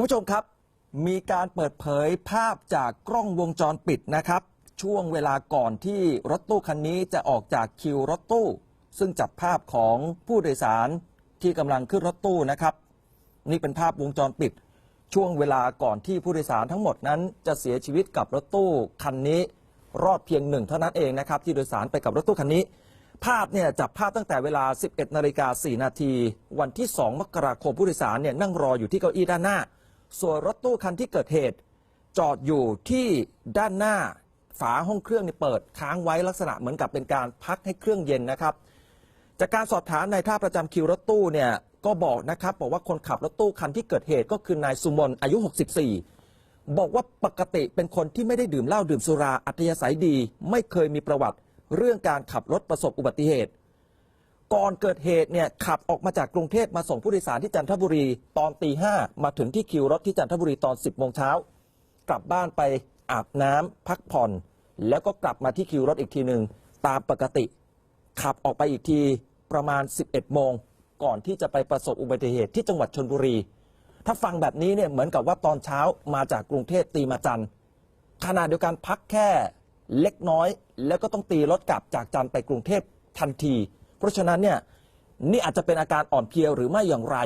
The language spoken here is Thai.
คุณผู้ชมครับ มีการเปิดเผยภาพจากกล้องวงจรปิดนะครับ ช่วงเวลาก่อนที่รถตู้คันนี้จะออกจากคิวรถตู้ ซึ่งจับภาพของผู้โดยสารที่กำลังขึ้นรถตู้นะครับ นี่เป็นภาพวงจรปิด ช่วงเวลาก่อนที่ผู้โดยสารทั้งหมดนั้น จะเสียชีวิตกับรถตู้คันนี้ รอดเพียงหนึ่งเท่านั้นเองนะครับ ที่โดยสารไปกับรถตู้คันนี้ ภาพเนี่ยจับภาพตั้งแต่เวลา 11นาฬิกา4นาทีวันที่ 2 มกราคมผู้โดยสารเนี่ยนั่งรออยู่ที่เก้าอี้ด้านหน้า ส่วนรถตู้คันที่เกิดเหตุ จอดอยู่ที่ด้านหน้าฝาห้องเครื่องเปิดค้างไว้ลักษณะเหมือนกับเป็นการพักให้เครื่องเย็นนะครับ จากการสอบถามนายท่าประจำคิวรถตู้เนี่ยก็บอกนะครับบอกว่าคนขับรถตู้คันที่เกิดเหตุก็คือนายสุมนอายุ 64 บอกว่าปกติเป็นคนที่ไม่ได้ดื่มเหล้าดื่มสุราอัธยาศัยดี ไม่เคยมีประวัติเรื่องการขับรถประสบอุบัติเหตุ ก่อนเกิดเหตุเนี่ยขับออกมาจากกรุงเทพมาส่งผู้โดยสารที่จันทบุรี ตอนตีห้ามาถึงที่คิวรถที่จันทบุรีตอน 10โมงเช้ากลับบ้านไปอาบน้ำพักผ่อน แล้วก็กลับมาที่คิวรถอีกทีหนึ่งตามปกติ ขับออกไปอีกทีประมาณ 11 โมง ก่อนที่จะไปประสบอุบัติเหตุที่จังหวัดชนบุรี ถ้าฟังแบบนี้เนี่ยเหมือนกับว่าตอนเช้ามาจากกรุงเทพตีมาจันทร์ขณะเดียวกันพักแค่เล็กน้อย แล้วก็ต้องตีรถกลับจากจันทร์ไปกรุงเทพทันที เพราะฉะนั้นเนี่ยนี่อาจจะเป็นอาการอ่อนเพลียหรือไม่อย่างไร